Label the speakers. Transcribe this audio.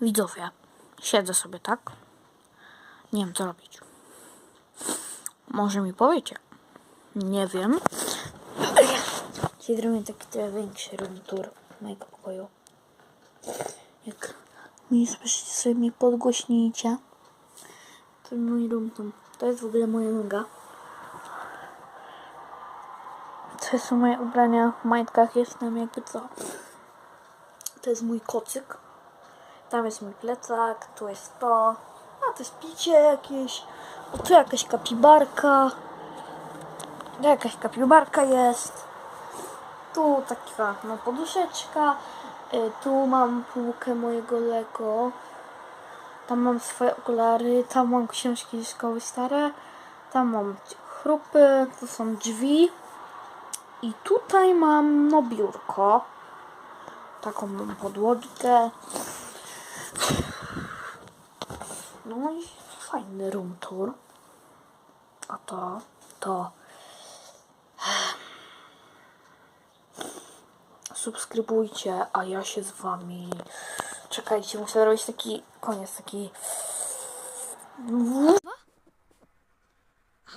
Speaker 1: Widzowie, siedzę sobie tak. Nie wiem co robić. Może mi powiecie? Nie wiem. Dzisiaj zrobię taki trochę większy room tour mojego pokoju. Jak mi słyszycie sobie podgłośnijcie. To mój room tour. To jest w ogóle moja noga. To są moje ubrania w majtkach. Jestem jakby co. To jest mój kocyk. Tam jest mój plecak, tu jest to. A to jest picie jakieś. O, tu jakaś kapibarka. Jakaś kapibarka jest. Tu taka no, poduszeczka. Y, Tu mam półkę mojego Lego. Tam mam swoje okulary. Tam mam książki ze szkoły stare. Tam mam chrupy. Tu są drzwi. I tutaj mam no biurko. Taką mam podłogę. No i fajny room tour. A to, to. Subskrybujcie, a ja się z wami. Czekajcie, muszę zrobić taki koniec, taki.